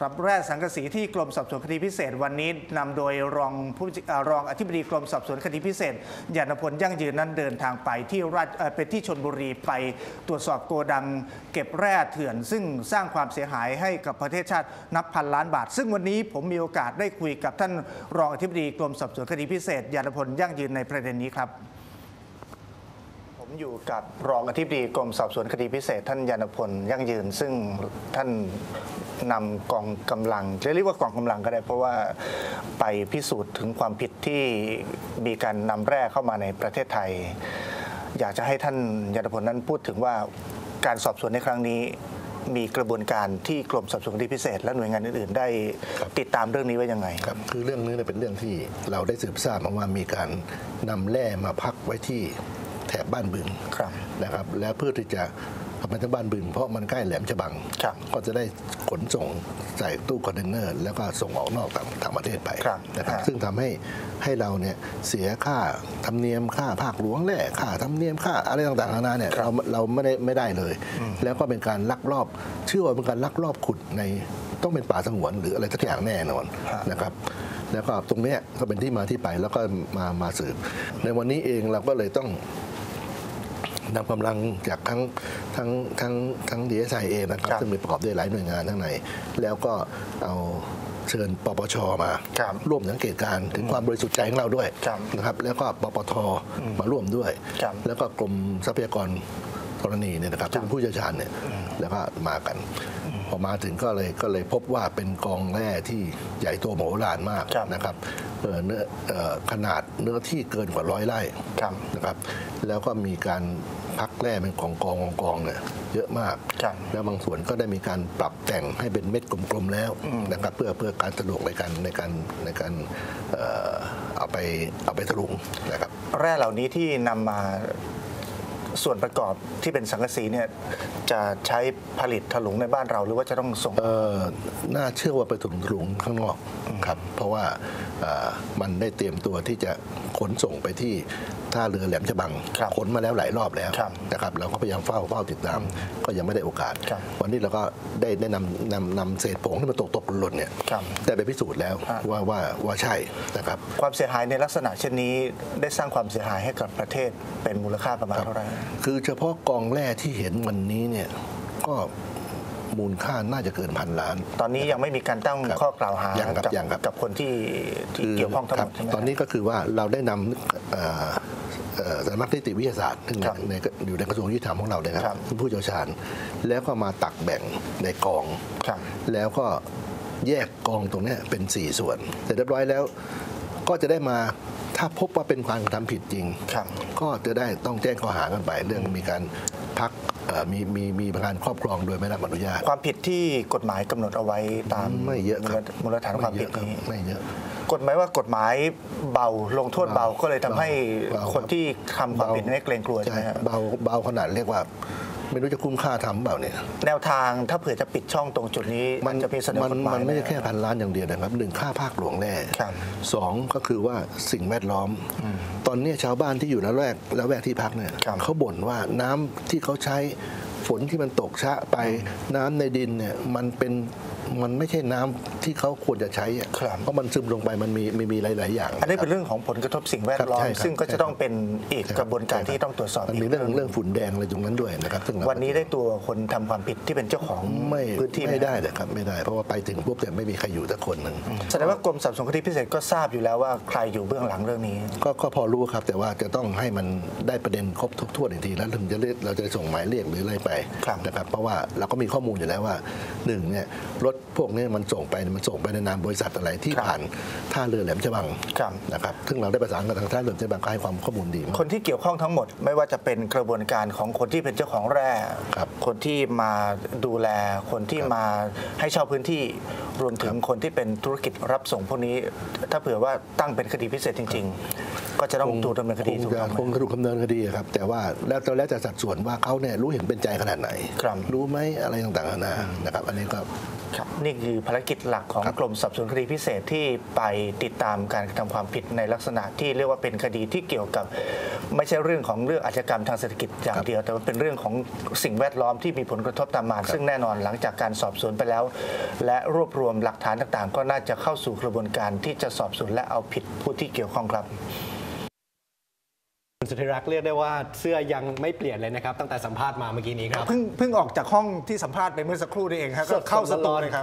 ครับแร่สังกะสีที่กรมสอบสวนคดีพิเศษ วันนี้นำโดยรองผู้รองอธิบดีกรมสอบสวนคดีพิเศษยานพลยั่งยืนนั้นเดินทางไปที่ราชเอ่อเป็นที่ชนบุรีไปตรวจสอบโกดัง เก็บแร่เถื่อน ซึ่งสร้างความเสียหายให้กับประเทศชาตินับพันล้านบาท ซึ่งวันนี้ผมมีโอกาสได้คุยกับท่านรองอธิบดีกรมสอบสวนคดีพิเศษยานพลยั่งยืนในประเด็นนี้ครับผมอยู่กับรองอธิบดีกรมสอบสวนคดีพิเศษ ท่านยานพลยั่งยืน ซึ่งท่าน นำกองกำลังเรียกว่ากองกำลังก็ได้ เพราะว่าไปพิสูจน์ถึงความผิดที่มีการนำแร่เข้ามาในประเทศไทย อยากจะให้ท่านยานพลนั้นพูดถึงว่าการสอบสวนในครั้งนี้มีกระบวนการที่กรมสอบสวนคดีพิเศษ และหน่วยงานอื่นๆ ได้ครับติดตามเรื่องนี้ไว้ยังไงครับคือเรื่องนี้เนี่ยเป็นเรื่องที่เราได้สืบทราบมาว่ามีการนำแร่มาพักไว้ที่แถบบ้านบึงครับนะครับ แล้วเพื่อที่จะ เอาไปทั้งบ้านบึงเพราะมันใกล้แหลมฉบังครับก็จะได้ขนส่งใส่ตู้คอนเทนเนอร์ แล้วก็ส่งออกนอกต่างต่างประเทศไปครับนะครับฮะซึ่งทำให้ให้เราเนี่ยเสียค่าธรรมเนียมค่าภาคหลวงแร่ค่าธรรมเนียมค่าอะไรต่างๆนานาเนี่ยเราเราไม่ได้ไม่ได้เลย แล้วก็เป็นการลักลอบเชื่อว่าเป็นการลักลอบขุดในต้องเป็นป่าสงวนหรืออะไรสักอย่างแน่นอนฮะนะครับแล้วก็ตรงเนี้ยก็เป็นที่มาที่ไปแล้วก็มามาสืบในวันนี้เองเราก็เลยต้อง นำกำลังจากทั้งทั้งทั้งทั้งดีเอสไอเองนะครับครับซึ่งมีประกอบด้วยหลายหน่วยงานทั้งในแล้วก็เอาเชิญปปชมาครับร่วมสังเกตการณ์ถึงความบริสุทธิ์ใจของเราด้วยครับนะครับแล้วก็ปปทมาร่วมด้วยครับแล้วก็กรมทรัพยากรธรณีเนี่ยนะครับซึ่งเป็นผู้เชี่ยวชาญเนี่ยแล้วก็มากันพ อมาถึงก็เลยก็เลยพบว่าเป็นกองแร่ที่ใหญ่โตมโหฬารมากครับนะครับเอ่อเนื้อเอ่อขนาดเนื้อที่เกินกว่าร้อยไร่ครับนะครับ แล้วก็มีการพักแร่เป็นกองกองกองกองเนี่ยเยอะมากครับแล้วบางส่วนก็ได้มีการปรับแต่งให้เป็นเม็ดกลมๆแล้วนะครับ เพื่อเพื่อการสะดวกในการในการในการเอ่อเอาไปเอาไปถลุงนะครับ แร่เหล่านี้ที่นำมา ส่วนประกอบที่เป็นสังกะสีเนี่ยจะใช้ผลิตถลุงในบ้านเราหรือว่าจะต้องส่งเออน่าเชื่อว่าไปถุงถุงข้างนอกครับ เพราะว่า มันได้เตรียมตัวที่จะขนส่งไปที่ท่าเรือแหลมฉบังครับขนมาแล้วหลายรอบแล้วครับนะครับเราก็พยายามเฝ้าเฝ้าติดตาม ก็ยังไม่ได้โอกาสครับวันนี้เราก็ได้ได้นำนำนำเศษผงที่มันตกตกหล่นๆเนี่ยครับได้ไปพิสูจน์แล้วอ่าว่าว่าว่าใช่นะครับความเสียหายในลักษณะเช่นนี้ได้สร้างความเสียหายให้กับประเทศเป็นมูลค่าประมาณเท่าไหร่คือเฉพาะกองแร่ที่เห็นวันนี้เนี่ยก็ มูลค่าน่าจะเกินพันล้าน ตอนนี้ยังไม่มีการตั้งครับข้อกล่าวหายังครับกับยังครับกับคนที่ที่เกี่ยวข้องทั้งหมดครับใช่ไหมตอนนี้ก็คือว่าเราได้นำเอ่อเอ่อสำนักนิติวิทยาศาสตร์ซึ่งครับในอยู่ในกระทรวงยุติธรรมของเราเนี่ยคครัรับบเป็นผู้เชี่ยวชาญ แล้วก็มาตักแบ่งในกองครับแล้วก็แยกกองตรงเนี้ยเป็น 4 ส่วน เสร็จเรียบร้อยแล้วก็จะได้มา ถ้าพบว่าเป็นการกระทำผิดจริง ครับก็จะได้ต้องแจ้งข้อหากันไป เรื่องมีการพักเอ่อมีมีมีการครอบครองโดยไม่ได้รับอนุญาต ความผิดที่กฎหมายกำหนดเอาไว้ตามไม่เยอะครับมูลฐานความผิดไเยอะนี้รับไม่เยอะ กฎหมายว่ากฎหมายเบาลงโทษเบาเบาก็เลยทำให้เบาคนที่ทำความผิดเบาไม่เกรงกลัวใช่ไหมฮะ เบาเบาขนาดเรียกว่า ไม่รู้จะคุ้มค่าทำเปล่าเนี่ย แนวทางถ้าเผื่อจะปิดช่องตรงจุดนี้มันจะมีเสนอมันกฎหมายมันไม่ใช่หแค่พันล้านอย่างเดียวนะครับหนึ่งค่าภาคหลวงแน่ครับ สองก็คือว่าสิ่งแวดล้อม ตอนนี้ชาวบ้านที่อยู่ละแวกละแวกที่พักเนี่ยครับ เขาบ่นว่าน้ำที่เขาใช้ฝนที่มันตกชะไปน้ำในดินเนี่ยมันเป็น มันไม่ใช่น้ำที่เขาควรจะใช้อะครับเพราะมันซึมลงไปมันมีมีมีหลาย ๆ อย่าง อันนี้เป็นเรื่องของผลกระทบสิ่งแวดล้อคมบใช่ครับซึ่งก็จะต้องใช่ครับเป็นอีกใช่คกระบวนการที่ต้องตรวจสอบมันมีกเรื่องเรื่องฝุ่นแดงอะไรตรงนั้นด้วยนะครับซึ่งเราวันนี้ได้ตัวคนทำความผิดที่เป็นเจ้าของไม่พื้นที่หไม่ได้เลยครับไม่ได้ เพราะว่าไปถึงปุ๊บแต่ไม่มีใครอยู่สักคนหนึ่งแสดงว่ากรมสอบสวนคดีพิเศษก็ทราบอยู่แล้วว่าใครอยู่เบื้องหลังเรื่องนี้ ก็ก็พอรู้ครับแต่ว่าจะต้องให้มันได้ประเด็นครบทุกทั่วนอีกทีแล้วถึงจะเรียกเราจะส่งหมายเรียกหรืออะไรไปครับนะครับเพราะว่าเราก็มีข้อมูลอยู่แล้วว่าหนึ่งเนี่ยรถพวกนี้มันส่งไปมันส่งไปในนามบริษัทอะไรที่ครับผ่านท่าเรือแหลมฉบังครับนะครับซึ่งเราได้ประสานกับทางท่าเรือแหลมฉบังก็ให้ความข้อมูลดีมากคนที่เกี่ยวข้องทั้งหมดไม่ว่าจะเป็นกระบวนการของคนที่เป็นเจ้าของแร่ครับคนที่มาดูแลคนที่มาให้เช่าพื้นที่รวมถึงคนที่เป็นธุรกิจรับส่งพวกนี้ ถ้าเผื่อว่าตั้งเป็นคดีพิเศษจริง ๆ ก็จะต้องถูกดำเนินคดีคถูงกจะต้องไหมคงถูกดำเนินคดีครับแต่ว่าแล้วแล้วแต่สัดส่วนว่าเขาเนี่ยรู้เห็นเป็นใจขนาดไหนครับรู้ไหมอะไรต่างๆนานานะครับ อันนี้ก็ครับ นี่คือภารกิจหลักของครับกรมสอบสวนคดีพิเศษที่ไปติดตามการกระทำความผิดในลักษณะที่เรียกว่าเป็นคดีที่เกี่ยวกับ ไม่ใช่เรื่องของเรื่องอาชญากรรมทางเศรษฐกิจอย่างเดียว แต่ว่าเป็นเรื่องของสิ่งแวดล้อมที่มีผลกระทบตามมาซึ่งแน่นอนหลังจากการสอบสวนไปแล้ว และรวบรวมหลักฐานต่างๆ ก็น่าจะเข้าสู่กระบวนการที่จะสอบสวนและเอาผิดผู้ที่เกี่ยวข้องครับ คุณสุธิรักษ์เรียกได้ว่าเสื้อยังไม่เปลี่ยนเลยนะครับ ตั้งแต่สัมภาษณ์มาเมื่อกี้นี้ครับ เพิ่งเพิ่งออกจากห้องที่สัมภาษณ์ไปเมื่อสักครู่นี่เองครับก็เข้าสตูเลยครับ